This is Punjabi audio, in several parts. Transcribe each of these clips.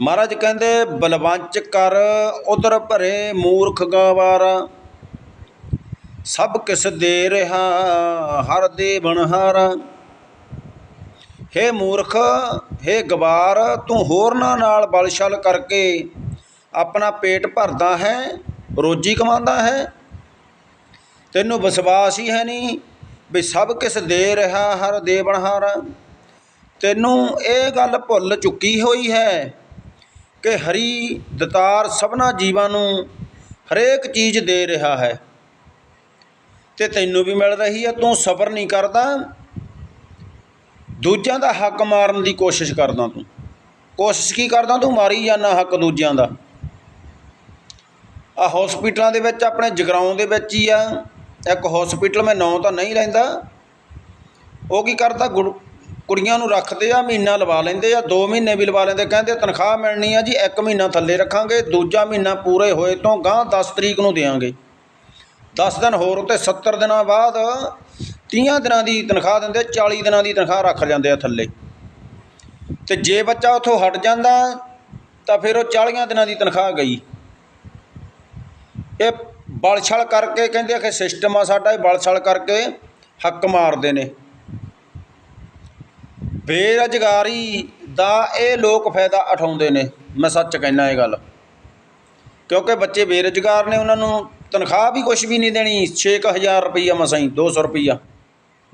ਮਹਾਰਾਜ ਕਹਿੰਦੇ ਬਲਵੰਚ ਕਰ ਉਦਰ ਭਰੇ ਮੂਰਖ ਗਵਾਰਾ। ਸਭ ਕਿਸ ਦੇ ਰਿਹਾ, ਹਰ ਦੇ ਬਣਹਾਰਾ। ਹੇ ਮੂਰਖ, ਹੇ ਗਵਾਰ, ਤੂੰ ਹੋਰਨਾਂ ਨਾਲ ਬਲਸ਼ਲ ਕਰਕੇ ਆਪਣਾ ਪੇਟ ਭਰਦਾ ਹੈ, ਰੋਜੀ ਕਮਾਉਂਦਾ ਹੈ। ਤੈਨੂੰ ਵਿਸ਼ਵਾਸ ਹੀ ਹੈ ਨਹੀਂ ਵੀ ਸਭ ਕਿਸ ਦੇ ਰਿਹਾ, ਹਰ ਦੇ ਬਣਹਾਰਾ। ਤੈਨੂੰ ਇਹ ਗੱਲ ਭੁੱਲ ਚੁੱਕੀ ਹੋਈ ਹੈ ਕਿ ਹਰੀ ਦਤਾਰ ਸਭਨਾ ਜੀਵਾਂ ਨੂੰ ਹਰੇਕ ਚੀਜ਼ ਦੇ ਰਿਹਾ ਹੈ। ਤੇ ਤੈਨੂੰ ਵੀ ਮਿਲ ਰਹੀ ਹੈ ਤੂੰ ਸਬਰ ਨਹੀਂ ਕਰਦਾ। ਦੂਜਿਆਂ ਦਾ ਹੱਕ ਮਾਰਨ ਦੀ ਕੋਸ਼ਿਸ਼ ਕਰਦਾ ਤੂੰ। ਕੋਸ਼ਿਸ਼ ਕੀ ਕਰਦਾ ਤੂੰ? ਮਾਰੀ ਜਾਂਦਾ ਹੱਕ ਦੂਜਿਆਂ ਦਾ। ਆ ਹਸਪੀਟਲਾਂ ਦੇ ਵਿੱਚ, ਆਪਣੇ ਜਗਰਾਉਂ ਦੇ ਵਿੱਚ ਹੀ ਆ। ਇੱਕ ਹਸਪੀਟਲ ਮੈਂ ਨਾਂ ਤਾਂ ਨਹੀਂ ਲੈਂਦਾ ਉਹ ਕੀ ਕਰਦਾ? ਗੁੜ- ਕੁੜੀਆਂ ਨੂੰ ਰੱਖਦੇ ਆ, ਮਹੀਨਾ ਲਵਾ ਲੈਂਦੇ ਆ 2 ਮਹੀਨੇ ਵੀ ਲਵਾ ਲੈਂਦੇ, ਕਹਿੰਦੇ ਤਨਖਾਹ ਮਿਲਣੀ ਆ ਜੀ 1 ਮਹੀਨਾ ਥੱਲੇ ਰੱਖਾਂਗੇ, ਦੂਜਾ ਮਹੀਨਾ ਪੂਰੇ ਹੋਏ ਤੋਂ ਗਾਂ 10 ਤਰੀਕ ਨੂੰ ਦੇਵਾਂਗੇ। 10 ਦਿਨ ਹੋਰ ਉੱਤੇ 70 ਦਿਨਾਂ ਬਾਅਦ 30 ਦਿਨਾਂ ਦੀ ਤਨਖਾਹ ਦਿੰਦੇ 40 ਦਿਨਾਂ ਦੀ ਤਨਖਾਹ ਰੱਖ ਜਾਂਦੇ ਆ ਥੱਲੇ। ਤੇ ਜੇ ਬੱਚਾ ਉੱਥੋਂ ਹਟ ਜਾਂਦਾ, ਤਾਂ ਫਿਰ ਉਹ 40 ਦਿਨਾਂ ਦੀ ਤਨਖਾਹ ਗਈ। ਇਹ ਬਲਛਲ ਕਰਕੇ ਕਹਿੰਦੇ ਆ ਕਿ ਸਿਸਟਮ ਆ ਸਾਡਾ, ਇਹ ਬਲਛਲ ਕਰਕੇ ਹੱਕ ਮਾਰਦੇ ਨੇ। ਬੇਰੁਜ਼ਗਾਰੀ ਦਾ ਇਹ ਲੋਕ ਫਾਇਦਾ ਉਠਾਉਂਦੇ ਨੇ, ਮੈਂ ਸੱਚ ਕਹਿਣਾ ਇਹ ਗੱਲ। ਕਿਉਂਕਿ ਬੱਚੇ ਬੇਰੁਜ਼ਗਾਰ ਨੇ, ਉਹਨਾਂ ਨੂੰ ਤਨਖਾਹ ਵੀ ਕੁਝ ਵੀ ਨਹੀਂ ਦੇਣੀ 6000 ਰੁਪਈਆ ਮਸਾਂ ਹੀ 200 ਰੁਪਈਆ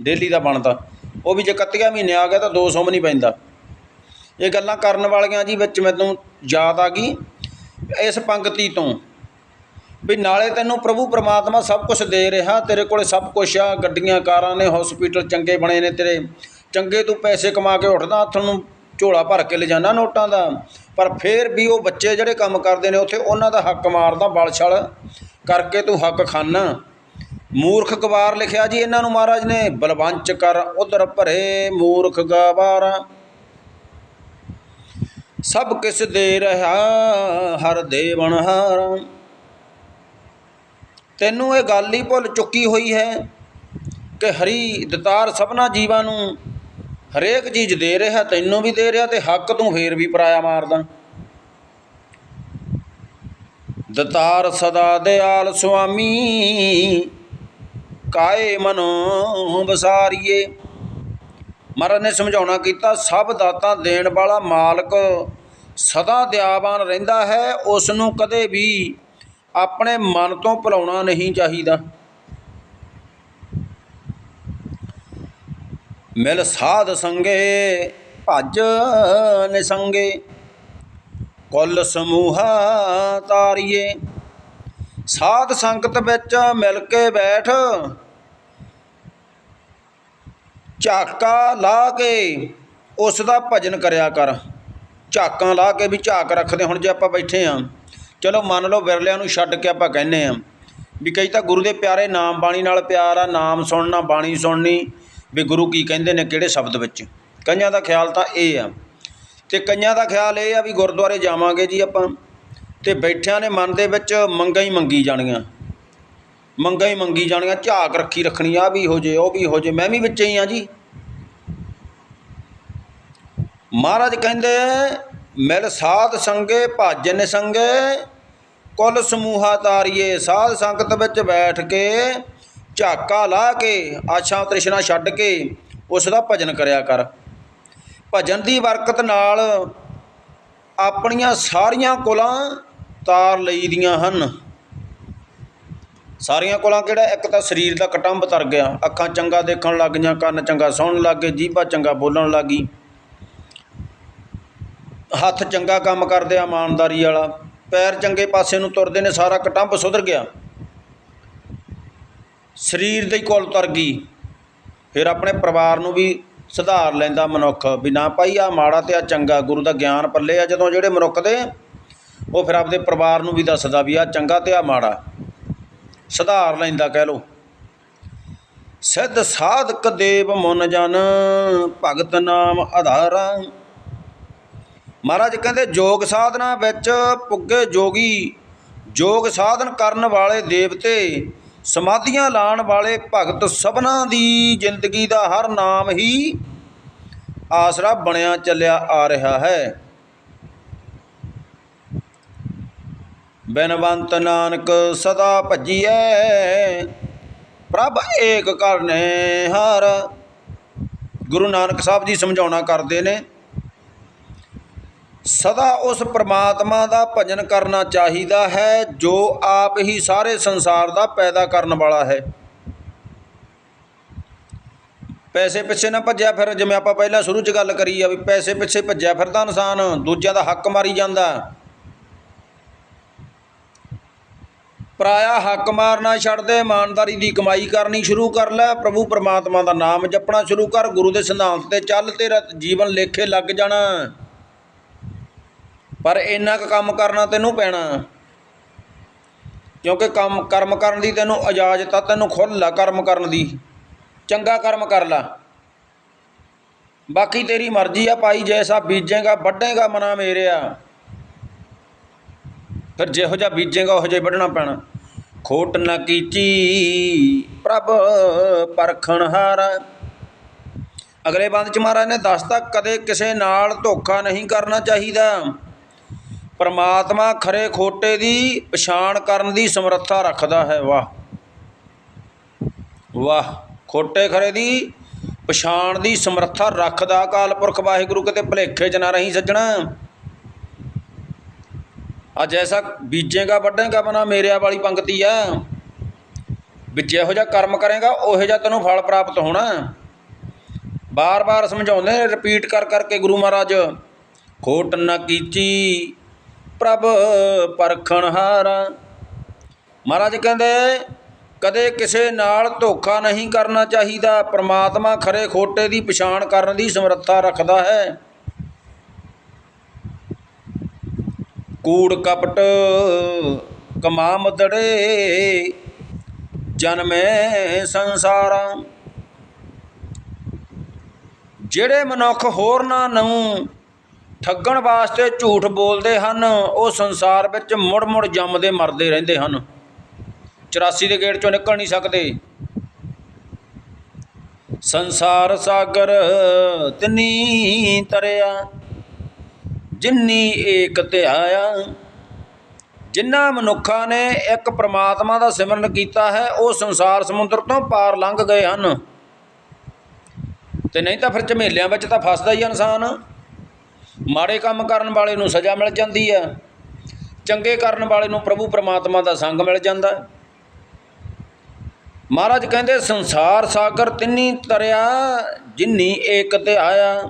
ਡੇਲੀ ਦਾ ਬਣਦਾ। ਉਹ ਵੀ ਜੇ 31 ਮਹੀਨੇ ਆ ਗਿਆ ਤਾਂ 200 ਵੀ ਨਹੀਂ ਪੈਂਦਾ। ਇਹ ਗੱਲਾਂ ਕਰਨ ਵਾਲੀਆਂ ਜੀ ਵਿੱਚ ਮੈਨੂੰ ਯਾਦ ਆ ਗਈ, ਇਸ ਪੰਗਤੀ ਤੋਂ। ਵੀ ਨਾਲੇ ਤੈਨੂੰ ਪ੍ਰਭੂ ਪ੍ਰਮਾਤਮਾ ਸਭ ਕੁਝ ਦੇ ਰਿਹਾ, ਤੇਰੇ ਕੋਲੇ ਸਭ ਕੁਝ ਆ, ਗੱਡੀਆਂ, ਕਾਰਾਂ ਨੇ ਹਸਪੀਟਲ ਚੰਗੇ ਬਣੇ ਨੇ ਤੇਰੇ। ਚੰਗੇ ਤੂੰ ਪੈਸੇ ਕਮਾ ਕੇ ਉੱਠਦਾ, ਹੱਥ ਨੂੰ ਝੋਲਾ ਭਰ ਕੇ ਲਿਜਾਣਾ ਨੋਟਾਂ ਦਾ। ਪਰ ਫਿਰ ਵੀ ਉਹ ਬੱਚੇ ਜਿਹੜੇ ਕੰਮ ਕਰਦੇ ਨੇ, ਉੱਥੇ ਉਹਨਾਂ ਦਾ ਹੱਕ ਮਾਰਦਾ ਬਲਛਲ ਕਰਕੇ ਤੂੰ ਹੱਕ ਖਾਨਾ। ਮੂਰਖ ਗਵਾਰ ਲਿਖਿਆ ਜੀ ਇਹਨਾਂ ਨੂੰ ਮਹਾਰਾਜ ਨੇ, ਬਲਵੰਚ ਕਰ ਉਧਰ ਭਰੇ ਮੂਰਖ ਗਵਾਰਾ। ਸਭ ਕਿਸ ਦੇ ਰਹਾ, ਹਰ ਦੇਵਨ ਹਾਰਾ। ਤੈਨੂੰ ਇਹ ਗੱਲ ਹੀ ਭੁੱਲ ਚੁੱਕੀ ਹੋਈ ਹੈ ਕਿ ਹਰੀ ਦਤਾਰ ਸਭਨਾ ਜੀਵਾਂ ਨੂੰ ਹਰੇਕ ਚੀਜ਼ ਦੇ ਰਿਹਾ, ਤੈਨੂੰ ਵੀ ਦੇ ਰਿਹਾ ਤੇ ਹੱਕ ਤੂੰ ਫੇਰ ਵੀ ਪਰਾਇਆ ਮਾਰਦਾ। ਦਤਾਰ ਸਦਾ ਦਿਆਲ ਸੁਆਮੀ, ਕਾਏ ਮਨੋ ਬਸਾਰੀਏ ਮਹਾਰਾਜ ਨੇ ਸਮਝਾਉਣਾ ਕੀਤਾ, ਸਭ ਦਾਤਾਂ ਦੇਣ ਵਾਲਾ ਮਾਲਕ ਸਦਾ ਦਿਆਵਾਨ ਰਹਿੰਦਾ ਹੈ ਉਸ ਨੂੰ ਕਦੇ ਵੀ ਆਪਣੇ ਮਨ ਤੋਂ ਭੁਲਾਉਣਾ ਨਹੀਂ ਚਾਹੀਦਾ। ਮਿਲ ਸਾਧ ਸੰਗੇ, ਭਜ ਨਿਸੰਗੇ। ਕੁੱਲ ਸਮੂਹਾ ਤਾਰੀਏ। ਸਾਧ ਸੰਗਤ ਵਿੱਚ ਮਿਲ ਕੇ ਬੈਠ। ਝਾਕਾ ਲਾ ਕੇ ਉਸ ਦਾ ਭਜਨ ਕਰਿਆ ਕਰ। ਝਾਕਾਂ ਲਾ ਕੇ ਵੀ ਝਾਕ ਰੱਖਦੇ ਹੁਣ ਜੇ ਆਪਾਂ ਬੈਠੇ ਆ। ਚਲੋ ਮੰਨ ਲਓ ਵਿਰਲਿਆਂ ਨੂੰ ਛੱਡ ਕੇ ਆਪਾਂ ਕਹਿੰਨੇ ਆ। ਵੀ ਕਈ ਤਾਂ ਗੁਰੂ ਦੇ ਪਿਆਰੇ ਨਾਮ ਬਾਣੀ ਨਾਲ ਪਿਆਰ ਆ, ਨਾਮ ਸੁਣਨਾ, ਬਾਣੀ ਸੁਣਨੀ। ਵੀ ਗੁਰੂ ਕੀ ਕਹਿੰਦੇ ਨੇ ਕਿਹੜੇ ਸ਼ਬਦ ਵਿੱਚ? ਕਈਆਂ ਦਾ ਖਿਆਲ ਤਾਂ ਇਹ ਆ। ਤੇ ਕਈਆਂ ਦਾ ਖਿਆਲ ਇਹ ਆ ਵੀ ਗੁਰਦੁਆਰੇ ਜਾਵਾਂਗੇ ਜੀ ਆਪਾਂ। ਤੇ ਬੈਠਿਆਂ ਨੇ ਮਨ ਦੇ ਵਿੱਚ ਮੰਗਾਂ ਹੀ ਮੰਗੀ ਜਾਣੀਆਂ। ਮੰਗਾਂ ਹੀ ਮੰਗੀ ਜਾਣੀਆਂ, ਝਾਕ ਰੱਖੀ ਰੱਖਣੀ ਆ ਵੀ ਹੋ ਜੇ, ਉਹ ਵੀ ਹੋ ਜੇ, ਮੈਂ ਵੀ ਵਿੱਚ ਹੀ ਆ ਜੀ। ਮਹਾਰਾਜ ਕਹਿੰਦੇ, ਮਿਲ ਸਾਧ ਸੰਗੇ, ਭਾਜਨ ਨਿਸੰਗੇ ਕੁੱਲ ਸਮੂਹਾ ਤਾਰੀਏ, ਸਾਧ ਸੰਗਤ ਵਿੱਚ ਬੈਠ ਕੇ ਝਾਕਾ ਲਾ ਕੇ ਆਸ਼ਾ ਤ੍ਰਿਸ਼ਨਾ ਛੱਡ ਕੇ ਉਸ ਦਾ ਭਜਨ ਕਰਿਆ ਕਰ। ਭਜਨ ਦੀ ਬਰਕਤ ਨਾਲ ਆਪਣੀਆਂ ਸਾਰੀਆਂ ਕੋਲਾਂ ਤਾਰ ਲਈ ਦੀਆਂ ਹਨ। ਸਾਰੀਆਂ ਕੋਲਾਂ ਕਿਹੜਾ? ਇੱਕ ਤਾਂ ਸਰੀਰ ਦਾ ਕਟੰਬ ਤਰ ਗਿਆ। ਅੱਖਾਂ ਚੰਗਾ ਦੇਖਣ ਲੱਗ ਗਈਆਂ, ਕੰਨ ਚੰਗਾ ਸੁਣਨ ਲੱਗ ਗਏ, ਜੀਭਾ ਚੰਗਾ ਬੋਲਣ ਲੱਗ ਗਈ। ਹੱਥ ਚੰਗਾ ਕੰਮ ਕਰਦੇ ਆ ਇਮਾਨਦਾਰੀ ਵਾਲਾ। ਪੈਰ ਚੰਗੇ ਪਾਸੇ ਨੂੰ ਤੁਰਦੇ ਨੇ, ਸਾਰਾ ਕਟੰਬ ਸੁਧਰ ਗਿਆ। ਸਰੀਰ ਦੇ ਕੋਲ ਤਰ ਗਈ। ਫਿਰ ਆਪਣੇ ਪਰਿਵਾਰ ਨੂੰ ਵੀ ਸੁਧਾਰ ਲੈਂਦਾ ਮਨੁੱਖ, ਵੀ ਨਾ ਭਾਈ ਆ ਮਾੜਾ ਤੇ ਆ ਚੰਗਾ, ਗੁਰੂ ਦਾ ਗਿਆਨ ਪੱਲੇ ਆ ਜਦੋਂ ਜਿਹੜੇ ਮਨੁੱਖ ਦੇ, ਉਹ ਫਿਰ ਆਪਦੇ ਪਰਿਵਾਰ ਨੂੰ ਵੀ ਦੱਸਦਾ ਵੀ ਆ ਚੰਗਾ ਤੇ ਆ ਮਾੜਾ। ਸੁਧਾਰ ਲੈਂਦਾ ਕਹਿ ਲੋ ਸਿੱਧ ਸਾਧਕ ਦੇਵ ਮਨ ਜਨ, ਭਗਤ ਨਾਮ ਆਧਾਰਾ। ਮਹਾਰਾਜ ਕਹਿੰਦੇ ਯੋਗ ਸਾਧਨਾ ਵਿੱਚ ਪੁੱਗੇ ਜੋਗੀ ਯੋਗ ਸਾਧਨ ਕਰਨ ਵਾਲੇ ਦੇਵਤੇ ਸਮਾਧੀਆਂ ਲਾਣ ਵਾਲੇ ਭਗਤ ਸਭਨਾ ਦੀ ਜ਼ਿੰਦਗੀ ਦਾ ਹਰ ਨਾਮ ਹੀ ਆਸਰਾ ਬਣਿਆ ਚੱਲਿਆ ਆ ਰਿਹਾ ਹੈ। ਬਨਵੰਤ ਨਾਨਕ ਸਦਾ ਭਜੀਐ, ਪ੍ਰਭ ਏਕ ਕਰਨੇ ਹਰ। ਗੁਰੂ ਨਾਨਕ ਸਾਹਿਬ ਜੀ ਸਮਝਾਉਣਾ ਕਰਦੇ ਨੇ ਸਦਾ ਉਸ ਪ੍ਰਮਾਤਮਾ ਦਾ ਭਜਨ ਕਰਨਾ ਚਾਹੀਦਾ ਹੈ, ਜੋ ਆਪ ਹੀ ਸਾਰੇ ਸੰਸਾਰ ਦਾ ਪੈਦਾ ਕਰਨ ਵਾਲਾ ਹੈ। ਪੈਸੇ ਪਿੱਛੇ ਨਾ ਭੱਜਿਆ ਫਿਰ, ਜਿਵੇਂ ਆਪਾਂ ਪਹਿਲਾਂ ਸ਼ੁਰੂ 'ਚ ਗੱਲ ਕਰੀ ਆ ਵੀ ਪੈਸੇ ਪਿੱਛੇ ਭੱਜਿਆ ਫਿਰਦਾ ਇਨਸਾਨ, ਦੂਜਿਆਂ ਦਾ ਹੱਕ ਮਾਰੀ ਜਾਂਦਾ। ਪਰਾਇਆ ਹੱਕ ਮਾਰਨਾ ਛੱਡ ਦੇ, ਇਮਾਨਦਾਰੀ ਦੀ ਕਮਾਈ ਕਰਨੀ ਸ਼ੁਰੂ ਕਰ ਲੈ, ਪ੍ਰਭੂ ਪਰਮਾਤਮਾ ਦਾ ਨਾਮ ਜਪਣਾ ਸ਼ੁਰੂ ਕਰ, ਗੁਰੂ ਦੇ ਸਿਧਾਂਤ ਤੇ ਚੱਲ ਤੇਰਾ ਜੀਵਨ ਲੇਖੇ ਲੱਗ ਜਾਣਾ। ਪਰ ਇੰਨਾ ਕੁ ਕੰਮ ਕਰਨਾ ਤੈਨੂੰ ਪੈਣਾ। ਕਿਉਂਕਿ ਕੰਮ, ਕਰਮ ਕਰਨ ਦੀ ਤੈਨੂੰ ਇਜਾਜ਼ਤ ਆ, ਤੈਨੂੰ ਖੁੱਲ੍ਹ ਆ ਕਰਮ ਕਰਨ ਦੀ। ਚੰਗਾ ਕਰਮ ਕਰ ਲਾ। ਬਾਕੀ ਤੇਰੀ ਮਰਜ਼ੀ ਆ, ਭਾਈ ਜੈਸਾ ਬੀਜੇਗਾ, ਵੱਢੇਗਾ ਮਨਾ ਮੇਰਿਆ। ਫਿਰ ਜਿਹੋ ਜਿਹਾ ਬੀਜੇਗਾ, ਉਹੋ ਜਿਹਾ ਵੱਢਣਾ ਪੈਣਾ। ਖੋਟ ਨਾ ਕੀਚੀ, ਪ੍ਰਭ ਪਰਖਣ ਹਾਰਾ। ਅਗਲੇ ਬੰਦ ਚ ਮਹਾਰਾਜ ਨੇ ਦੱਸਤਾ, ਕਦੇ ਕਿਸੇ ਨਾਲ ਧੋਖਾ ਨਹੀਂ ਕਰਨਾ ਚਾਹੀਦਾ। ਪਰਮਾਤਮਾ ਖਰੇ ਖੋਟੇ ਦੀ ਪਛਾਣ ਕਰਨ ਦੀ ਸਮਰੱਥਾ ਰੱਖਦਾ ਹੈ, ਵਾਹ। ਵਾਹ, ਖੋਟੇ ਖਰੇ ਦੀ ਪਛਾਣ ਦੀ ਸਮਰੱਥਾ ਰੱਖਦਾ ਅਕਾਲ ਪੁਰਖ ਵਾਹਿਗੁਰੂ ਕਿਤੇ ਭਲੇਖੇ ਚ ਨਾ ਰਹੀ ਸੱਜਣਾ। ਆ ਜੈਸਾ ਬੀਜੇਗਾ, ਵੱਢੇਗਾ, ਬਣਾ ਮੇਰਿਆ ਵਾਲੀ ਪੰਕਤੀ ਆ। ਵਿੱਚ ਇਹੋ ਜਿਹਾ ਕਰਮ ਕਰੇਗਾ, ਉਹੋ ਜਿਹਾ ਤੈਨੂੰ ਫਲ ਪ੍ਰਾਪਤ ਹੋਣਾ। ਬਾਰ-ਬਾਰ ਸਮਝਾਉਂਦੇ ਨੇ ਰਿਪੀਟ ਕਰ ਕਰਕੇ ਗੁਰੂ ਮਹਾਰਾਜ, ਖੋਟ ਨਾ ਕੀਚੀ। ਪ੍ਰਭ ਪਰਖਣ ਹਾਰਾ। ਮਹਾਰਾਜ ਕਹਿੰਦੇ, ਕਦੇ ਕਿਸੇ ਨਾਲ ਧੋਖਾ ਨਹੀਂ ਕਰਨਾ ਚਾਹੀਦਾ। ਪ੍ਰਮਾਤਮਾ ਖਰੇ ਖੋਟੇ ਦੀ ਪਛਾਣ ਕਰਨ ਦੀ ਸਮਰੱਥਾ ਰੱਖਦਾ ਹੈ। ਕੂੜ ਕਪਟ ਕਮਾਮਦੜੇ ਜਨਮੇ ਸੰਸਾਰਾਂ। ਜਿਹੜੇ ਮਨੁੱਖ ਹੋਰਨਾਂ ਨੂੰ ਠੱਗਣ ਵਾਸਤੇ ਝੂਠ ਬੋਲਦੇ ਹਨ। ਉਹ ਸੰਸਾਰ ਵਿੱਚ ਮੁੜ-ਮੁੜ ਜੰਮਦੇ, ਮਰਦੇ ਰਹਿੰਦੇ ਹਨ। 84 ਦੇ ਗੇੜ ਚੋਂ ਨਿਕਲ ਨਹੀਂ ਸਕਦੇ। ਸੰਸਾਰ ਸਾਗਰ ਤਿਨੀ ਤਰਿਆ, ਜਿੰਨੀ ਏਕ ਧਿਆਇਆ। ਜਿਨ੍ਹਾਂ ਮਨੁੱਖਾਂ ਨੇ ਇੱਕ ਪ੍ਰਮਾਤਮਾ ਦਾ ਸਿਮਰਨ ਕੀਤਾ ਹੈ, ਉਹ ਸੰਸਾਰ ਸਮੁੰਦਰ ਤੋਂ ਪਾਰ ਲੰਘ ਗਏ ਹਨ। ਤੇ ਨਹੀਂ ਤਾਂ ਫਿਰ ਝਮੇਲਿਆਂ ਵਿੱਚ ਤਾਂ ਫਸਦਾ ਹੀ ਆ ਇਨਸਾਨ। ਮਾੜੇ ਕੰਮ ਕਰਨ ਵਾਲੇ ਨੂੰ ਸਜ਼ਾ ਮਿਲ ਜਾਂਦੀ ਹੈ। ਚੰਗੇ ਕਰਨ ਵਾਲੇ ਨੂੰ ਪ੍ਰਭੂ ਪਰਮਾਤਮਾ ਦਾ ਸੰਗ ਮਿਲ ਜਾਂਦਾ ਮਹਾਰਾਜ ਕਹਿੰਦੇ, ਸੰਸਾਰ ਸਾਗਰ ਤਿੰਨੀ ਤਰਿਆ ਜਿੰਨੀ ਏਕ ਤੇ ਆਇਆ।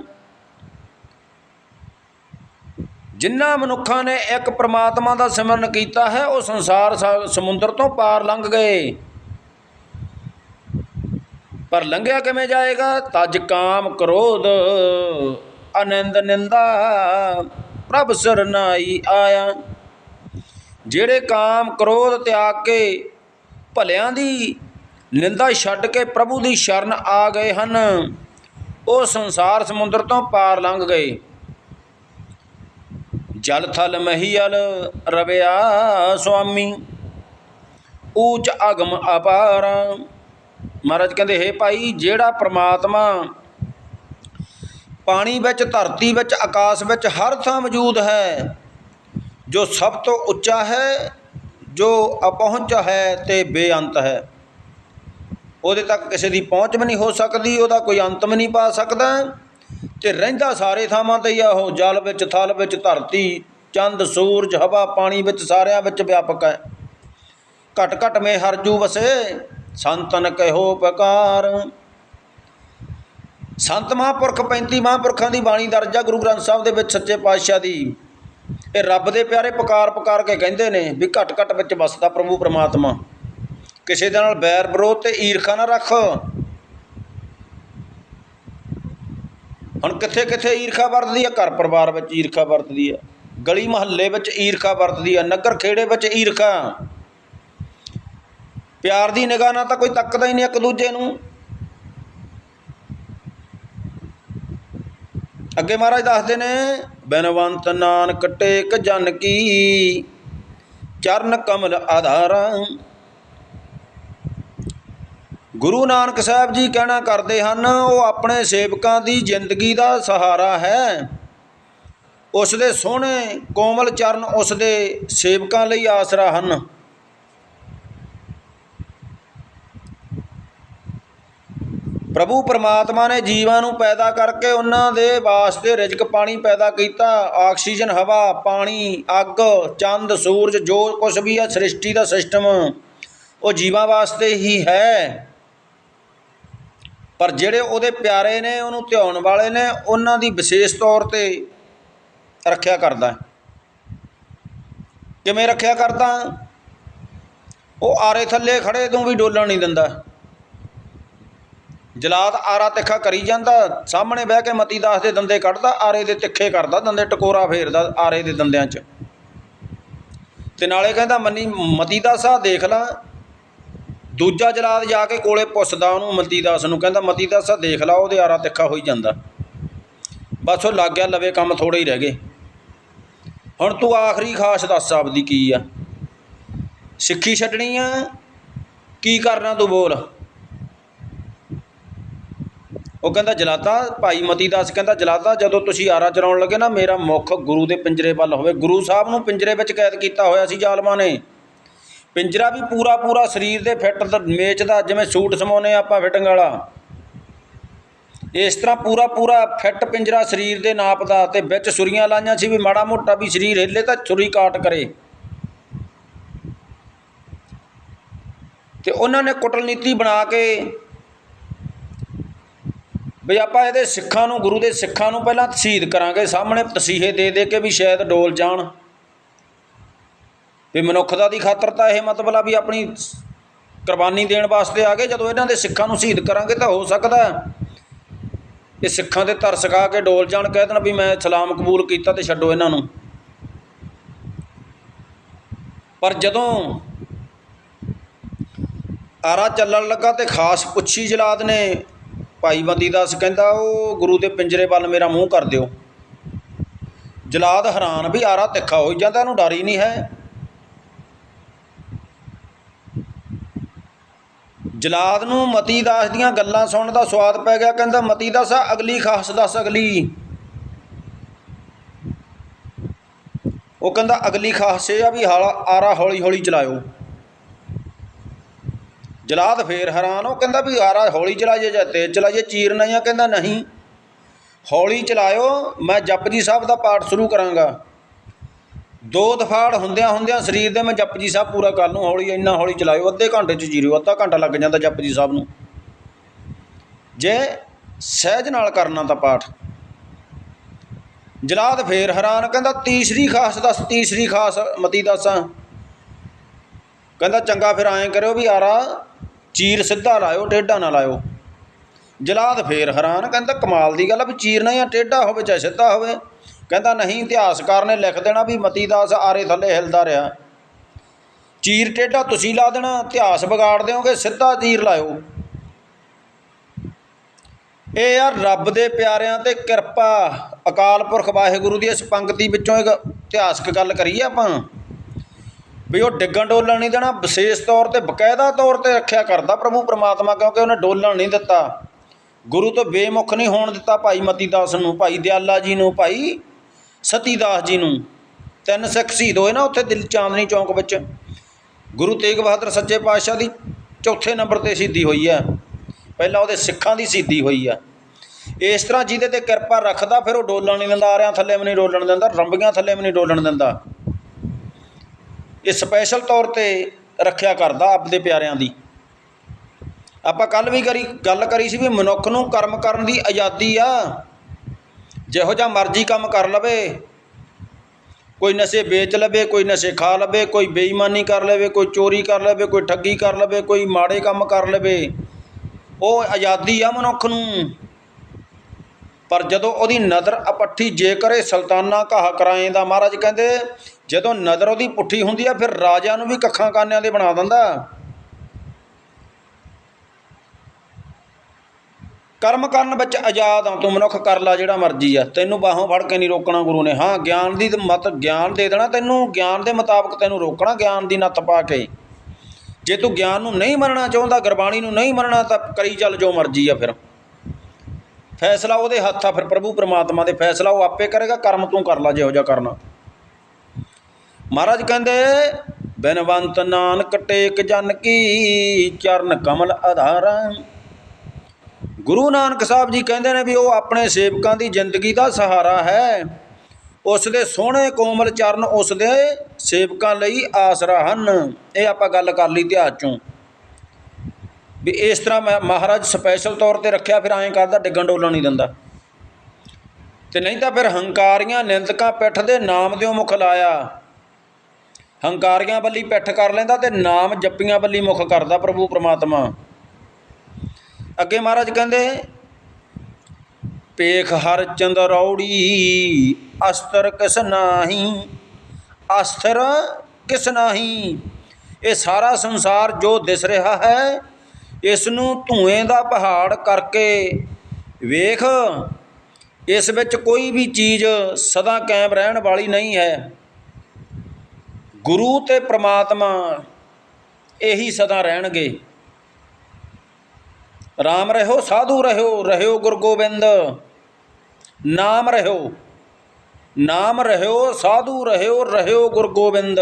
ਜਿਨ੍ਹਾਂ ਮਨੁੱਖਾਂ ਨੇ ਇੱਕ ਪ੍ਰਮਾਤਮਾ ਦਾ ਸਿਮਰਨ ਕੀਤਾ ਹੈ, ਉਹ ਸੰਸਾਰ ਸਾ- ਸਮੁੰਦਰ ਤੋਂ ਪਾਰ ਲੰਘ ਗਏ। ਪਰ ਲੰਘਿਆ ਕਿਵੇਂ ਜਾਏਗਾ? ਤਜ ਕਾਮ ਕ੍ਰੋਧ। ਆਨੰਦ ਨਿੰਦਾ, ਪ੍ਰਭ ਸਰਨਾਈ ਆਇਆ। ਜਿਹੜੇ ਕਾਮ ਕ੍ਰੋਧ ਤਿਆਗ ਕੇ ਭਲਿਆਂ ਦੀ ਨਿੰਦਾ ਛੱਡ ਕੇ ਪ੍ਰਭੂ ਦੀ ਸ਼ਰਨ ਆ ਗਏ ਹਨ, ਉਹ ਸੰਸਾਰ ਸਮੁੰਦਰ ਤੋਂ ਪਾਰ ਲੰਘ ਗਏ। ਜਲ ਥਲ ਮਹੀਲ ਰਵਿਆ ਸੁਆਮੀ, ਊਚ ਅਗਮ ਅਪਾਰ। ਮਹਾਰਾਜ ਕਹਿੰਦੇ, ਹੈ ਭਾਈ, ਜਿਹੜਾ ਪ੍ਰਮਾਤਮਾ ਪਾਣੀ ਵਿੱਚ, ਧਰਤੀ ਵਿੱਚ, ਆਕਾਸ਼ ਵਿੱਚ ਹਰ ਥਾਂ ਮੌਜੂਦ ਹੈ, ਜੋ ਸਭ ਤੋਂ ਉੱਚਾ ਹੈ, ਜੋ ਅਪਹੁੰਚ ਹੈ ਤੇ ਬੇਅੰਤ ਹੈ। ਉਹਦੇ ਤੱਕ ਕਿਸੇ ਦੀ ਪਹੁੰਚ ਵੀ ਨਹੀਂ ਹੋ ਸਕਦੀ, ਉਹਦਾ ਕੋਈ ਅੰਤ ਵੀ ਨਹੀਂ ਪਾ ਸਕਦਾ। ਤੇ ਰਹਿੰਦਾ ਸਾਰੇ ਥਾਵਾਂ ਤੇ ਹੀ ਆ ਉਹ, ਜਲ ਵਿੱਚ, ਥਲ ਵਿੱਚ, ਧਰਤੀ, ਚੰਦ, ਸੂਰਜ, ਹਵਾ, ਪਾਣੀ ਵਿੱਚ, ਸਾਰਿਆਂ ਵਿੱਚ ਵਿਆਪਕ ਹੈ। ਘਟ ਘਟ ਮੇ ਹਰਜੂ ਵਸੇ, ਸੰਤਨ ਕਹਿਓ ਪਕਾਰ। ਸੰਤ ਮਹਾਂਪੁਰਖ 35 ਮਹਾਂਪੁਰਖਾਂ ਦੀ ਬਾਣੀ ਦਰਜ ਆ ਗੁਰੂ ਗ੍ਰੰਥ ਸਾਹਿਬ ਦੇ ਵਿੱਚ ਸੱਚੇ ਪਾਤਸ਼ਾਹ ਦੀ। ਇਹ ਰੱਬ ਦੇ ਪਿਆਰੇ ਪੁਕਾਰ ਪੁਕਾਰ ਕੇ ਕਹਿੰਦੇ ਨੇ ਵੀ ਘਟ ਘਟ ਵਿੱਚ ਵਸਦਾ ਪ੍ਰਭੂ ਪ੍ਰਮਾਤਮਾ। ਕਿਸੇ ਦੇ ਨਾਲ ਬੈਰ ਵਿਰੋਧ ਤੇ ਈਰਖਾ ਨਾ ਰੱਖ। ਹੁਣ ਕਿੱਥੇ ਕਿੱਥੇ ਈਰਖਾ ਵਰਤਦੀ ਆ? ਘਰ ਪਰਿਵਾਰ ਵਿੱਚ ਈਰਖਾ ਵਰਤਦੀ ਆ। ਗਲੀ ਮਹੱਲੇ ਵਿੱਚ ਈਰਖਾ ਵਰਤਦੀ ਆ। ਨਗਰ ਖੇੜੇ ਵਿੱਚ ਈਰਖਾ। ਪਿਆਰ ਦੀ ਨਿਗਾਹ ਨਾਲ ਤਾਂ ਕੋਈ ਤੱਕਦਾ ਹੀ ਨਹੀਂ ਇੱਕ ਦੂਜੇ ਨੂੰ। ਅੱਗੇ ਮਹਾਰਾਜ ਦੱਸਦੇ ਨੇ, ਬਨਵੰਤ ਨਾਨਕ ਟੇਕ ਜਨ ਕੀ, ਚਰਨ ਕਮਲ ਆਧਾਰਾ। ਗੁਰੂ ਨਾਨਕ ਸਾਹਿਬ ਜੀ ਕਹਿਣਾ ਕਰਦੇ ਹਨ, ਉਹ ਆਪਣੇ ਸੇਵਕਾਂ ਦੀ ਜ਼ਿੰਦਗੀ ਦਾ ਸਹਾਰਾ ਹੈ। ਉਸ ਦੇ ਸੋਹਣੇ ਕੋਮਲ ਚਰਨ ਉਸ ਦੇ ਸੇਵਕਾਂ ਲਈ ਆਸਰਾ ਹਨ। ਪ੍ਰਭੂ ਪਰਮਾਤਮਾ ਨੇ ਜੀਵਾਂ ਨੂੰ ਪੈਦਾ ਕਰਕੇ ਉਹਨਾਂ ਦੇ ਵਾਸਤੇ ਰਿਜ਼ਕ ਪਾਣੀ ਪੈਦਾ ਕੀਤਾ, ਆਕਸੀਜਨ, ਹਵਾ, ਪਾਣੀ, ਅੱਗ, ਚੰਦ, ਸੂਰਜ, ਜੋ ਕੁਝ ਵੀ ਹੈ ਸ੍ਰਿਸ਼ਟੀ ਦਾ ਸਿਸਟਮ, ਉਹ ਜੀਵਾਂ ਵਾਸਤੇ ਹੀ ਹੈ। ਪਰ ਜਿਹੜੇ ਉਹਦੇ ਪਿਆਰੇ ਨੇ, ਉਹਨੂੰ ਧਿਆਉਣ ਵਾਲੇ ਨੇ, ਉਹਨਾਂ ਦੀ ਵਿਸ਼ੇਸ਼ ਤੌਰ ਤੇ ਰੱਖਿਆ ਕਰਦਾ ਕਿਵੇਂ ਰੱਖਿਆ ਕਰਦਾ? ਉਹ ਆਰੇ ਥੱਲੇ ਖੜੇ, ਤੋਂ ਵੀ ਡੋਲਣ ਨਹੀਂ ਦਿੰਦਾ। ਜਲਾਦ ਆਰਾ ਤਿੱਖਾ ਕਰੀ ਜਾਂਦਾ, ਸਾਹਮਣੇ ਬਹਿ ਕੇ ਮਤੀ ਦਾਸ ਦੇ ਦੰਦੇ ਕੱਢਦਾ, ਆਰੇ ਦੇ ਤਿੱਖੇ ਕਰਦਾ, ਦੰਦੇ ਟਕੋਰਾ ਫੇਰਦਾ ਆਰੇ ਦੇ ਦੰਦਿਆਂ 'ਚ। ਤੇ ਨਾਲੇ ਕਹਿੰਦਾ, ਮੰਨੀ ਮਤੀ ਦਾਸਾ ਦੇਖ ਲਾ। ਦੂਜਾ ਜਲਾਦ ਜਾ ਕੇ ਕੋਲੇ ਪੁੱਛਦਾ ਉਹਨੂੰ, ਮਤੀ ਦਾਸ ਨੂੰ, ਕਹਿੰਦਾ, ਮਤੀ ਦਾਸਾ ਦੇਖ ਲਾ, ਉਹਦੇ ਆਰਾ ਤਿੱਖਾ ਹੋਈ ਜਾਂਦਾ। ਬਸ ਉਹ ਲੱਗ ਗਿਆ, ਲਵੇ ਕੰਮ ਥੋੜੇ ਹੀ ਰਹਿ ਗਏ। ਹੁਣ ਤੂੰ ਆਖਰੀ ਖਾਸ ਦੱਸ, ਆਪਦੀ ਕੀ ਆ? ਸਿੱਖੀ ਛੱਡਣੀ ਆ, ਕੀ ਕਰਨਾ ਤੂੰ ਬੋਲ? ਉਹ ਕਹਿੰਦਾ ਜਲਾਦਾ ਭਾਈ ਮਤੀ ਦਾਸ ਕਹਿੰਦਾ ਜਲਾਦਾ ਜਦੋਂ ਤੁਸੀਂ ਆਰਾ ਚਲਾਉਣ ਲੱਗੇ ਨਾ, ਮੇਰਾ ਮੁੱਖ ਗੁਰੂ ਦੇ ਪਿੰਜਰੇ ਵੱਲ ਹੋਵੇ। ਗੁਰੂ ਸਾਹਿਬ ਨੂੰ ਪਿੰਜਰੇ ਵਿੱਚ ਕੈਦ ਕੀਤਾ ਹੋਇਆ ਸੀ ਜ਼ਾਲਮਾਂ ਨੇ। ਪਿੰਜਰਾ ਵੀ ਪੂਰਾ ਪੂਰਾ ਸਰੀਰ ਦੇ ਫਿੱਟ ਦਾ, ਮੇਚ ਦਾ, ਜਿਵੇਂ ਸੂਟ ਸਮਾਉਨੇ ਆਪਾਂ ਫਿਟਿੰਗ ਵਾਲਾ। ਇਸ ਤਰ੍ਹਾਂ ਪੂਰਾ ਪੂਰਾ ਫਿੱਟ ਪਿੰਜਰਾ ਸਰੀਰ ਦੇ ਨਾਪ ਦਾ ਤੇ ਵਿੱਚ ਸੁਰੀਆਂ ਲਾਈਆਂ ਸੀ ਵੀ ਮਾੜਾ ਮੋਟਾ ਵੀ ਸਰੀਰ ਹਿੱਲੇ ਤਾਂ ਛੁਰੀ ਕਾਟ ਕਰੇ। ਤੇ ਉਹਨਾਂ ਨੇ ਕੁਟਲਨੀਤੀ ਬਣਾ ਕੇ ਵੀ ਆਪਾਂ ਇਹਦੇ ਸਿੱਖਾਂ ਨੂੰ, ਗੁਰੂ ਦੇ ਸਿੱਖਾਂ ਨੂੰ ਪਹਿਲਾਂ ਤਸੀਦ ਕਰਾਂਗੇ, ਸਾਹਮਣੇ ਤਸੀਹੇ ਦੇ ਦੇ ਕੇ ਵੀ ਸ਼ਾਇਦ ਡੋਲ ਜਾਣ। ਵੀ ਮਨੁੱਖਤਾ ਦੀ ਖਾਤਰ ਤਾਂ ਇਹ ਮਤਲਬ ਆ ਵੀ ਆਪਣੀ ਕੁਰਬਾਨੀ ਦੇਣ ਵਾਸਤੇ ਆ ਗਏ, ਜਦੋਂ ਇਹਨਾਂ ਦੇ ਸਿੱਖਾਂ ਨੂੰ ਸ਼ਹੀਦ ਕਰਾਂਗੇ ਤਾਂ ਹੋ ਸਕਦਾ ਇਹ ਸਿੱਖਾਂ ਦੇ ਤਰਸ ਖਾ ਕੇ ਡੋਲ ਜਾਣ, ਕਹਿ ਦੇਣ ਵੀ ਮੈਂ ਸਲਾਮ ਕਬੂਲ ਕੀਤਾ ਤੇ ਛੱਡੋ ਇਹਨਾਂ ਨੂੰ। ਪਰ ਜਦੋਂ ਆਰਾ ਚੱਲਣ ਲੱਗਾ ਤੇ ਖਾਸ ਪੁੱਛੀ ਜਲਾਦ ਨੇ ਭਾਈ ਬੰਦੀ ਦਾਸ ਕਹਿੰਦਾ ਉਹ ਗੁਰੂ ਦੇ ਪਿੰਜਰੇ ਵੱਲ ਮੇਰਾ ਮੂੰਹ ਕਰ ਦਿਓ। ਜਲਾਦ ਹੈਰਾਨ ਵੀ ਆਰਾ ਤਿੱਖਾ ਹੋਈ ਜਾਂਦਾ, ਇਹਨੂੰ ਡਰ ਹੀ ਨਹੀਂ ਹੈ। ਜਲਾਦ ਨੂੰ ਮਤੀ ਦਾਸ ਦੀਆਂ ਗੱਲਾਂ ਸੁਣਨ ਦਾ ਸਵਾਦ ਪੈ ਗਿਆ, ਕਹਿੰਦਾ ਮਤੀ ਦਾਸ ਆ, ਅਗਲੀ ਖਾਸ ਦੱਸ ਅਗਲੀ। ਉਹ ਕਹਿੰਦਾ ਅਗਲੀ ਖਾਸ ਇਹ ਆ ਵੀ ਹਾਲਾ ਆਰਾ ਹੌਲੀ ਹੌਲੀ ਚਲਾਇਓ। ਜਲਾਦ ਫੇਰ ਹੈਰਾਨ, ਉਹ ਕਹਿੰਦਾ ਵੀ ਆਰਾ ਹੌਲੀ ਚਲਾਈਏ ਜਾਂ ਤੇਜ਼ ਚਲਾਈਏ ਚੀਰਨਾ ਨਹੀਂ ਆ, ਕਹਿੰਦਾ ਨਹੀਂ। ਹੌਲੀ ਚਲਾਇਓ, ਮੈਂ ਜਪਜੀ ਸਾਹਿਬ ਦਾ ਪਾਠ ਸ਼ੁਰੂ ਕਰਾਂਗਾ। ਦੋ ਦਫਾੜ ਹੁੰਦਿਆਂ ਹੁੰਦਿਆਂ ਸਰੀਰ ਦੇ ਮੈਂ ਜਪਜੀ ਸਾਹਿਬ ਪੂਰਾ ਕਰ ਲੂੰ, ਹੌਲੀ ਇੰਨਾ ਹੌਲੀ ਚਲਾਇਓ, ਅੱਧੇ ਘੰਟੇ 'ਚ ਜੀਰਿਓ, ਅੱਧਾ ਘੰਟਾ ਲੱਗ ਜਾਂਦਾ ਜਪਜੀ ਸਾਹਿਬ ਨੂੰ। ਜੇ ਸਹਿਜ ਨਾਲ ਕਰਨਾ ਤਾਂ ਪਾਠ। ਜਲਾਦ ਫੇਰ ਹੈਰਾਨ, ਕਹਿੰਦਾ ਤੀਸਰੀ ਖਾਸ ਦੱਸ, ਤੀਸਰੀ ਖਾਸ ਮਤੀ ਦੱਸਾਂ। ਕਹਿੰਦਾ ਚੰਗਾ ਫਿਰ ਐਂ ਕਰਿਓ ਵੀ ਆਰਾ ਚੀਰ ਸਿੱਧਾ ਲਾਇਓ, ਟੇਢਾ ਨਾ ਲਾਇਓ। ਜਲਾਦ ਫੇਰ ਹੈਰਾਨ, ਕਹਿੰਦਾ ਕਮਾਲ ਦੀ ਗੱਲ ਆ ਵੀ ਚੀਰਨਾ ਜਾਂ ਟੇਢਾ ਹੋਵੇ ਚਾਹੇ ਸਿੱਧਾ ਹੋਵੇ। ਕਹਿੰਦਾ ਨਹੀਂ ਇਤਿਹਾਸਕਾਰ ਨੇ ਲਿਖ ਦੇਣਾ ਵੀ ਮਤੀ ਦਾਸ ਆਰੇ ਥੱਲੇ ਹਿਲਦਾ ਰਿਹਾ। ਚੀਰ ਟੇਢਾ ਤੁਸੀਂ ਲਾ ਦੇਣਾ, ਇਤਿਹਾਸ ਵਿਗਾੜ ਦਿਓਗੇ, ਸਿੱਧਾ ਚੀਰ ਲਾਇਓ। ਇਹ ਯਾਰ ਰੱਬ ਦੇ ਪਿਆਰਿਆਂ ਤੇ ਕਿਰਪਾ। ਅਕਾਲ ਪੁਰਖ ਵਾਹਿਗੁਰੂ ਦੀ ਇਸ ਪੰਕਤੀ ਵਿੱਚੋਂ ਇੱਕ ਇਤਿਹਾਸਕ ਗੱਲ ਕਰੀਏ ਆਪਾਂ। ਵੀ ਉਹ ਡਿੱਗਣ ਡੋਲਣ ਨਹੀਂ ਦੇਣਾ, ਵਿਸ਼ੇਸ਼ ਤੌਰ ਤੇ, ਬਕਾਇਦਾ ਤੌਰ ਤੇ ਰੱਖਿਆ ਕਰਦਾ ਪ੍ਰਭੂ ਪ੍ਰਮਾਤਮਾ, ਕਿਉਂਕਿ ਉਹਨੇ ਡੋਲਣ ਨਹੀਂ ਦਿੱਤਾ। ਗੁਰੂ ਤੋਂ ਬੇਮੁਖ ਨਹੀਂ ਹੋਣ ਦਿੱਤਾ ਭਾਈ ਮਤੀ ਦਾਸ ਨੂੰ, ਭਾਈ ਦਿਆਲਾ ਜੀ ਨੂੰ, ਭਾਈ ਸਤੀ ਦਾਸ ਜੀ ਨੂੰ। ਤਿੰਨ ਸਿੱਖ ਸ਼ਹੀਦ ਹੋਏ ਨਾ ਉੱਥੇ ਦਿਲ ਚਾਂਦਨੀ ਚੌਂਕ ਵਿੱਚ। ਗੁਰੂ ਤੇਗ ਬਹਾਦਰ ਸੱਚੇ ਪਾਤਸ਼ਾਹ ਦੀ ਚੌਥੇ ਨੰਬਰ ਤੇ ਸ਼ਹੀਦੀ ਹੋਈ ਹੈ। ਪਹਿਲਾਂ ਉਹਦੇ ਸਿੱਖਾਂ ਦੀ ਸ਼ਹੀਦੀ ਹੋਈ ਹੈ। ਇਸ ਤਰ੍ਹਾਂ ਜਿਹਦੇ ਤੇ ਕਿਰਪਾ ਰੱਖਦਾ, ਫਿਰ ਉਹ ਡੋਲਣ ਨਹੀਂ ਦਿੰਦਾ, ਆਰਿਆਂ ਥੱਲੇ ਵੀ ਨਹੀਂ ਡੋਲਣ ਦਿੰਦਾ, ਰੰਬੀਆਂ ਥੱਲੇ ਵੀ ਨਹੀਂ ਡੋਲਣ ਦਿੰਦਾ। ਇਹ ਸਪੈਸ਼ਲ ਤੌਰ ਤੇ ਰੱਖਿਆ ਕਰਦਾ ਆਪਦੇ ਪਿਆਰਿਆਂ ਦੀ। ਆਪਾਂ ਕੱਲ ਵੀ ਕਰੀ ਗੱਲ ਕਰੀ ਸੀ ਵੀ ਮਨੁੱਖ ਨੂੰ ਕਰਮ ਕਰਨ ਦੀ ਆਜ਼ਾਦੀ ਆ। ਜਿਹੋ ਜਿਹਾ ਮਰਜ਼ੀ ਕੰਮ ਕਰ ਲਵੇ। ਕੋਈ ਨਸ਼ੇ ਵੇਚ ਲਵੇ, ਕੋਈ ਨਸ਼ੇ ਖਾ ਲਵੇ, ਕੋਈ ਬੇਈਮਾਨੀ ਕਰ ਲਵੇ, ਕੋਈ ਚੋਰੀ ਕਰ ਲਵੇ, ਕੋਈ ਠੱਗੀ ਕਰ ਲਵੇ, ਕੋਈ ਮਾੜੇ ਕੰਮ ਕਰ ਲਵੇ। ਉਹ ਆਜ਼ਾਦੀ ਆ ਮਨੁੱਖ ਨੂੰ। ਪਰ ਜਦੋਂ ਉਹਦੀ ਨਜ਼ਰ ਅਪੱਠੀ ਜੇਕਰ ਇਹ ਸੁਲਤਾਨਾ ਕਹਾ ਕਰਾਏ ਦਾ ਮਹਾਰਾਜ ਕਹਿੰਦੇ, ਜਦੋਂ ਨਜ਼ਰ ਉਹਦੀ ਪੁੱਠੀ ਹੁੰਦੀ ਆ, ਫਿਰ ਰਾਜਿਆਂ ਨੂੰ ਵੀ ਕੱਖਾਂ ਕਾਨਿਆਂ ਦੇ ਬਣਾ ਦਿੰਦਾ। ਕਰਮ ਕਰਨ ਵਿੱਚ ਆਜ਼ਾਦ ਆ, ਤੂੰ ਮਨੁੱਖ ਕਰ ਲੈ ਜਿਹੜਾ ਮਰਜ਼ੀ ਆ। ਤੈਨੂੰ ਬਾਹੋਂ ਫੜ ਕੇ ਨਹੀਂ ਰੋਕਣਾ ਗੁਰੂ ਨੇ। ਹਾਂ, ਗਿਆਨ ਦੀ ਮਤ, ਗਿਆਨ ਦੇ ਦੇਣਾ ਤੈਨੂੰ, ਗਿਆਨ ਦੇ ਮੁਤਾਬਕ ਤੈਨੂੰ ਰੋਕਣਾ ਗਿਆਨ ਦੀ ਨੱਤ ਪਾ ਕੇ। ਜੇ ਤੂੰ ਗਿਆਨ ਨੂੰ ਨਹੀਂ ਮੰਨਣਾ ਚਾਹੁੰਦਾ, ਗੁਰਬਾਣੀ ਨੂੰ ਨਹੀਂ ਮੰਨਣਾ, ਤਾਂ ਕਰੀ ਚੱਲ ਜੋ ਮਰਜ਼ੀ ਆ ਫਿਰ। ਫੈਸਲਾ ਉਹਦੇ ਹੱਥ ਆ ਫਿਰ ਪ੍ਰਭੂ ਪ੍ਰਮਾਤਮਾ ਦੇ ਫੈਸਲਾ ਉਹ ਆਪੇ ਕਰੇਗਾ, ਕਰਮ ਤੂੰ ਕਰ ਲੈ ਜਿਹੋ ਜਿਹਾ ਕਰਨਾ। ਮਹਾਰਾਜ ਕਹਿੰਦੇ, ਬਿਨਵੰਤ ਨਾਨਕ ਟੇਕ ਜਨ ਕੀ, ਚਰਨ ਕਮਲ ਆਧਾਰਾ ਗੁਰੂ ਨਾਨਕ ਸਾਹਿਬ ਜੀ ਕਹਿੰਦੇ ਨੇ ਵੀ ਉਹ ਆਪਣੇ ਸੇਵਕਾਂ ਦੀ ਜ਼ਿੰਦਗੀ ਦਾ ਸਹਾਰਾ ਹੈ। ਉਸ ਦੇ ਸੋਹਣੇ ਕੋਮਲ ਚਰਨ ਉਸ ਦੇ ਸੇਵਕਾਂ ਲਈ ਆਸਰਾ ਹਨ। ਇਹ ਆਪਾਂ ਗੱਲ ਕਰ ਲਈ ਇਤਿਹਾਸ ਚੋਂ। ਵੀ ਇਸ ਤਰ੍ਹਾਂ ਮੈਂ ਮਹਾਰਾਜ ਸਪੈਸ਼ਲ ਤੌਰ ਤੇ ਰੱਖਿਆ, ਫਿਰ ਐਂ ਕਰਦਾ ਡਿੱਗਣ ਡੋਲਣ ਨਹੀਂ ਦਿੰਦਾ। ਤੇ ਨਹੀਂ ਤਾਂ ਫਿਰ ਹੰਕਾਰੀਆਂ ਨਿੰਦਕਾਂ ਪਿੱਠ ਦੇ ਨਾਮ ਦਿਓ ਮੁਖ ਲਾਇਆ। ਹੰਕਾਰੀਆਂ ਵੱਲੀ ਪਿੱਠ ਕਰ ਲੈਂਦਾ ਤੇ ਨਾਮ ਜੱਪੀਆਂ ਵੱਲੀ ਮੁਖ ਕਰਦਾ ਪ੍ਰਭੂ ਪ੍ਰਮਾਤਮਾ। ਅੱਗੇ ਮਹਾਰਾਜ ਕਹਿੰਦੇ ਪੇਖ ਹਰ ਚੰਦ ਰੌੜੀ, ਅਸਤਰ ਕਿਸ ਨਾਹੀ ਅਸਤਰ ਕਿਸ ਨਾਹੀ? ਇਹ ਸਾਰਾ ਸੰਸਾਰ ਜੋ ਦਿਸ ਰਿਹਾ ਹੈ ਇਸ ਨੂੰ ਧੂਏ ਦਾ ਪਹਾੜ ਕਰਕੇ ਵੇਖ, ਇਸ ਵਿੱਚ ਕੋਈ ਵੀ ਚੀਜ਼ ਸਦਾ ਕਾਇਮ ਰਹਿਣ ਵਾਲੀ ਨਹੀਂ ਹੈ। ਗੁਰੂ ਤੇ ਪ੍ਰਮਾਤਮਾ ਇਹੀ ਸਦਾ ਰਹਿਣਗੇ। RAM ਰਹੋ, ਸਾਧੂ ਰਹੋ ਰਹਿਓ ਗੁਰ ਗੋਬਿੰਦ। ਨਾਮ ਰਹੋ, ਨਾਮ ਰਹਿਓ ਸਾਧੂ ਰਹਿਓ ਰਹਿਓ ਗੁਰ ਗੋਬਿੰਦ।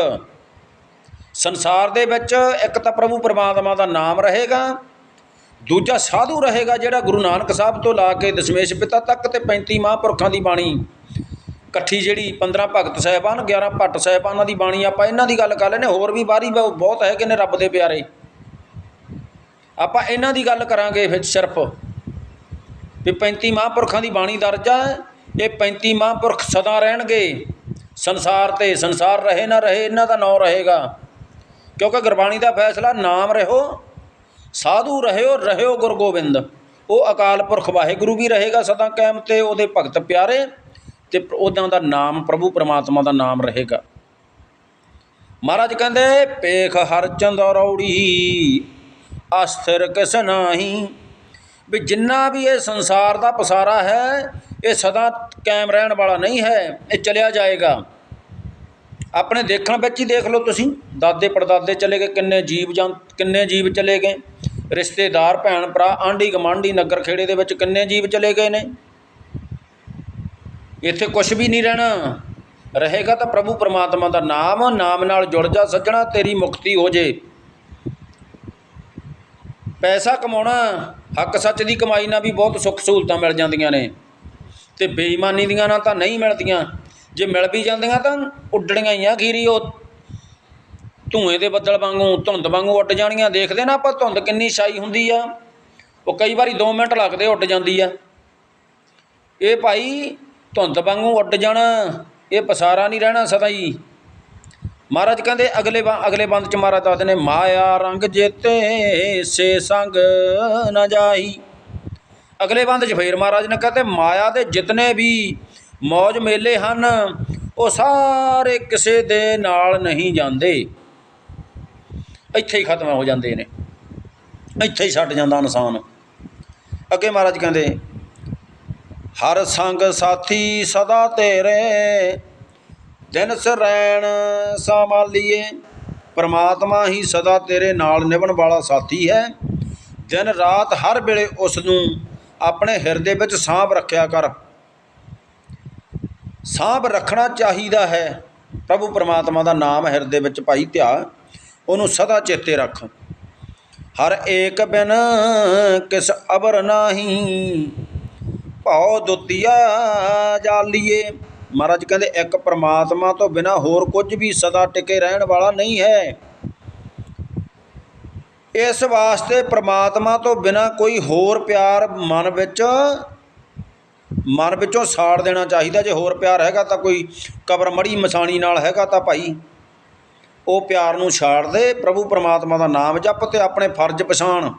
ਸੰਸਾਰ ਦੇ ਵਿੱਚ ਇੱਕ ਤਾਂ ਪ੍ਰਭੂ ਪਰਮਾਤਮਾ ਦਾ ਨਾਮ ਰਹੇਗਾ। ਦੂਜਾ ਸਾਧੂ ਰਹੇਗਾ ਜਿਹੜਾ ਗੁਰੂ ਨਾਨਕ ਸਾਹਿਬ ਤੋਂ ਲਾ ਕੇ ਦਸ਼ਮੇਸ਼ ਪਿਤਾ ਤੱਕ ਤੇ 35 ਮਹਾਂਪੁਰਖਾਂ ਦੀ ਬਾਣੀ। ਇਕੱਠੀ ਜਿਹੜੀ 15 ਭਗਤ ਸਾਹਿਬਾਨ 11 ਭੱਟ ਸਾਹਿਬਾਨਾਂ ਦੀ ਬਾਣੀ ਆਪਾਂ ਇਹਨਾਂ ਦੀ ਗੱਲ ਕਰ ਲੈਨੇ ਹੋਰ ਵੀ ਬਾਹਰੀ ਬਹੁ- ਬਹੁਤ ਹੈਗੇ ਨੇ ਰੱਬ ਦੇ ਪਿਆਰੇ। ਆਪਾਂ ਇਹਨਾਂ ਦੀ ਗੱਲ ਕਰਾਂਗੇ ਫਿਰ ਸਿਰਫ। ਵੀ 35 ਮਹਾਂਪੁਰਖਾਂ ਦੀ ਬਾਣੀ ਦਰਜ ਹੈ, ਇਹ 35 ਮਹਾਂਪੁਰਖ ਸਦਾ ਰਹਿਣਗੇ। ਸੰਸਾਰ ਤੇ ਸੰਸਾਰ ਰਹੇ ਨਾ ਰਹੇ, ਇਹਨਾਂ ਦਾ ਨਾਂ ਰਹੇਗਾ। ਕਿਉਂਕਿ ਗੁਰਬਾਣੀ ਦਾ ਫੈਸਲਾ, ਨਾਮ ਰਹੋ ਸਾਧੂ ਰਹਿਓ ਰਹਿਓ ਗੁਰ ਗੋਬਿੰਦ। ਉਹ ਅਕਾਲ ਪੁਰਖ ਵਾਹਿਗੁਰੂ ਵੀ ਰਹੇਗਾ ਸਦਾ ਕਾਇਮ ਤੇ ਉਹਦੇ ਭਗਤ ਪਿਆਰੇ ਤੇ ਉਹਨਾਂ ਦਾ ਨਾਮ ਪ੍ਰਭੂ ਪਰਮਾਤਮਾ ਦਾ ਨਾਮ ਰਹੇਗਾ। ਮਹਾਰਾਜ ਕਹਿੰਦੇ, ਪੇਖ ਹਰ ਚੰਦਰੌੜੀ ਅਸਥਿਰ ਕਿਸ ਨਾਹੀ? ਵੀ ਜਿੰਨਾ ਵੀ ਇਹ ਸੰਸਾਰ ਦਾ ਪਸਾਰਾ ਹੈ, ਇਹ ਸਦਾ ਕਾਇਮ ਰਹਿਣ ਵਾਲਾ ਨਹੀਂ ਹੈ, ਇਹ ਚਲਿਆ ਜਾਏਗਾ। ਆਪਣੇ ਦੇਖਣ ਵਿੱਚ ਹੀ ਦੇਖ ਲਓ ਤੁਸੀਂ, ਦਾਦੇ ਪੜਦਾਦੇ ਚਲੇ ਗਏ, ਕਿੰਨੇ ਜੀਵ ਜਾਂ ਕਿੰਨੇ ਜੀਵ ਚਲੇ ਗਏ। ਰਿਸ਼ਤੇਦਾਰ, ਭੈਣ ਭਰਾ, ਆਂਢੀ ਗਮਾਂਢੀ ਨਗਰ ਖੇੜੇ ਦੇ ਵਿੱਚ ਕਿੰਨੇ ਜੀਵ ਚਲੇ ਗਏ ਨੇ? ਇੱਥੇ ਕੁਝ ਵੀ ਨਹੀਂ ਰਹਿਣਾ। ਰਹੇਗਾ ਤਾਂ ਪ੍ਰਭੂ ਪਰਮਾਤਮਾ ਦਾ ਨਾਮ ਨਾਮ ਨਾਲ ਜੁੜ ਜਾ ਸੱਜਣਾ, ਤੇਰੀ ਮੁਕਤੀ ਹੋ ਜੇ। ਪੈਸਾ ਕਮਾਉਣਾ, ਹੱਕ ਸੱਚ ਦੀ ਕਮਾਈ ਨਾਲ ਵੀ ਬਹੁਤ ਸੁੱਖ ਸਹੂਲਤਾਂ ਮਿਲ ਜਾਂਦੀਆਂ ਨੇ। ਤੇ ਬੇਈਮਾਨੀ ਦੀਆਂ ਨਾਲ ਤਾਂ ਨਹੀਂ ਮਿਲਦੀਆਂ। ਜੇ ਮਿਲ ਵੀ ਜਾਂਦੀਆਂ ਤਾਂ ਉੱਡਣੀਆਂ ਹੀ ਆ ਖੀਰੀ ਉਹ। ਧੂਏ ਦੇ ਬੱਦਲ ਵਾਂਗੂ, ਧੁੰਦ ਵਾਂਗੂ ਉੱਡ ਜਾਣੀਆਂ। ਦੇਖਦੇ ਨਾ ਆਪਾਂ ਧੁੰਦ ਕਿੰਨੀ ਛਾਈ ਹੁੰਦੀ ਆ। ਉਹ ਕਈ ਵਾਰੀ 2 ਮਿੰਟ ਲੱਗਦੇ ਉੱਡ ਜਾਂਦੀ ਆ। ਇਹ ਭਾਈ ਧੁੰਦ ਵਾਂਗੂ ਉੱਡ ਜਾਣਾ, ਇਹ ਪਸਾਰਾ ਨਹੀਂ ਰਹਿਣਾ ਸਦਾ ਹੀ ਮਹਾਰਾਜ ਕਹਿੰਦੇ, ਅਗਲੇ ਅਗਲੇ ਬੰਦ ਚ ਮਹਾਰਾਜ ਦੱਸਦੇ ਨੇ ਮਾਇਆ ਰੰਗ ਜੇਤੇ ਸੇ ਸੰਗ ਨਾ ਜਾਈ। ਅਗਲੇ ਬੰਦ ਚ ਫੇਰ ਮਹਾਰਾਜ ਨੇ ਕਹਿੰਦੇ ਮਾਇਆ ਦੇ ਜਿਤਨੇ ਵੀ ਮੌਜ ਮੇਲੇ ਹਨ, ਉਹ ਸਾਰੇ ਕਿਸੇ ਦੇ ਨਾਲ ਨਹੀਂ ਜਾਂਦੇ। ਇੱਥੇ ਹੀ ਖਤਮ ਹੋ ਜਾਂਦੇ ਨੇ। ਇੱਥੇ ਹੀ ਛੱਡ ਜਾਂਦਾ ਇਨਸਾਨ। ਅੱਗੇ ਮਹਾਰਾਜ ਕਹਿੰਦੇ, ਹਰ ਸੰਗ ਸਾਥੀ ਸਦਾ ਤੇਰੇ, ਦਿਨ ਸਰੈਣ ਸੰਭਾਲੀਏ। ਪ੍ਰਮਾਤਮਾ ਹੀ ਸਦਾ ਤੇਰੇ ਨਾਲ ਨਿਭਣ ਵਾਲਾ ਸਾਥੀ ਹੈ। ਦਿਨ ਰਾਤ ਹਰ ਵੇਲੇ ਉਸ ਨੂੰ ਆਪਣੇ ਹਿਰਦੇ ਵਿੱਚ ਸਾਂਭ ਰੱਖਿਆ ਕਰ। ਸਾਂਭ ਰੱਖਣਾ ਚਾਹੀਦਾ ਹੈ। ਪ੍ਰਭੂ ਪਰਮਾਤਮਾ ਦਾ ਨਾਮ ਹਿਰਦੇ ਵਿੱਚ ਭਾਈ ਧਿਆ। ਉਹਨੂੰ ਸਦਾ ਚੇਤੇ ਰੱਖ। ਹਰ ਏਕ ਬਿਨ ਕਿਸ ਅਬਰ ਨਾਹੀ, ਭਉ ਦੁਤੀਆ ਜਾਲੀਏ ਮਹਾਰਾਜ ਕਹਿੰਦੇ, ਇੱਕ ਪ੍ਰਮਾਤਮਾ ਤੋਂ ਬਿਨਾ ਹੋਰ ਕੁਝ ਵੀ ਸਦਾ ਟਿਕੇ ਰਹਿਣ ਵਾਲਾ ਨਹੀਂ ਹੈ। ਇਸ ਵਾਸਤੇ ਪ੍ਰਮਾਤਮਾ ਤੋਂ ਬਿਨਾ ਕੋਈ ਹੋਰ ਪਿਆਰ ਮਨ ਵਿੱਚ, ਮਨ ਵਿੱਚੋਂ ਸਾੜ ਦੇਣਾ ਚਾਹੀਦਾ। ਜੇ ਹੋਰ ਪਿਆਰ ਹੈਗਾ ਤਾਂ ਕੋਈ ਕਬਰ ਮੜੀ ਮਸਾਣੀ ਨਾਲ ਹੈਗਾ ਤਾਂ ਭਾਈ ਉਹ ਪਿਆਰ ਨੂੰ ਛਾੜ ਦੇ, ਪ੍ਰਭੂ ਪਰਮਾਤਮਾ ਦਾ ਨਾਮ ਜਪ ਤੇ ਆਪਣੇ ਫਰਜ਼ ਪਛਾਣ।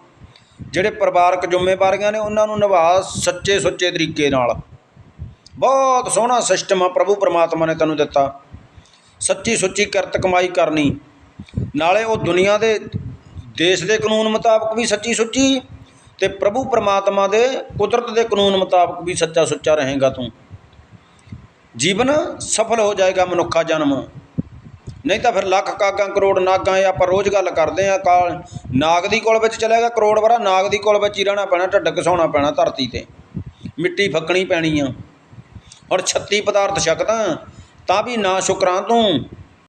ਜਿਹੜੇ ਪਰਿਵਾਰਕ ਜ਼ਿੰਮੇਵਾਰੀਆਂ ਨੇ, ਉਹਨਾਂ ਨੂੰ ਨਿਭਾ ਸੱਚੇ ਸੁੱਚੇ ਤਰੀਕੇ ਨਾਲ। ਬਹੁਤ ਸੋਹਣਾ ਸਿਸਟਮ ਆ, ਪ੍ਰਭੂ ਪਰਮਾਤਮਾ ਨੇ ਤੈਨੂੰ ਦਿੱਤਾ। ਸੱਚੀ ਸੁੱਚੀ ਕਿਰਤ ਕਮਾਈ ਕਰਨੀ। ਨਾਲੇ ਉਹ ਦੁਨੀਆ ਦੇ, ਦੇਸ਼ ਦੇ ਕਾਨੂੰਨ ਮੁਤਾਬਕ ਵੀ ਸੱਚੀ ਸੁੱਚੀ ਤੇ ਪ੍ਰਭੂ ਪਰਮਾਤਮਾ ਦੇ ਕੁਦਰਤ ਦੇ ਕਾਨੂੰਨ ਮੁਤਾਬਕ ਵੀ ਸੱਚਾ ਸੁੱਚਾ ਰਹੇਗਾ ਤੂੰ। ਜੀਵਨ ਸਫਲ ਹੋ ਜਾਏਗਾ ਮਨੁੱਖਾ ਜਨਮ। ਨਹੀਂ ਤਾਂ ਫਿਰ ਲੱਖ ਕਾਗਾਂ, ਕਰੋੜ ਨਾਗਾਂ ਇਹ ਆਪਾਂ ਰੋਜ਼ ਗੱਲ ਕਰਦੇ ਆ ਕਾਲ ਨਾਗ ਦੀ ਕੋਲ ਵਿੱਚ ਚਲੇਗਾ ਕਰੋੜ ਵਾਰਾ ਨਾਗ ਦੀ ਕੋਲ ਵਿੱਚ ਹੀ ਰਹਿਣਾ ਪੈਣਾ, ਢੱਡ ਘਸਾਉਣਾ ਪੈਣਾ ਧਰਤੀ ਤੇ। ਮਿੱਟੀ ਫੱਕਣੀ ਪੈਣੀ ਆ। ਹੁਣ 36 ਪਦਾਰਥ ਛਕਦਾ, ਤਾਂ ਵੀ ਨਾ ਸ਼ੁਕਰਾਂ ਤੂੰ।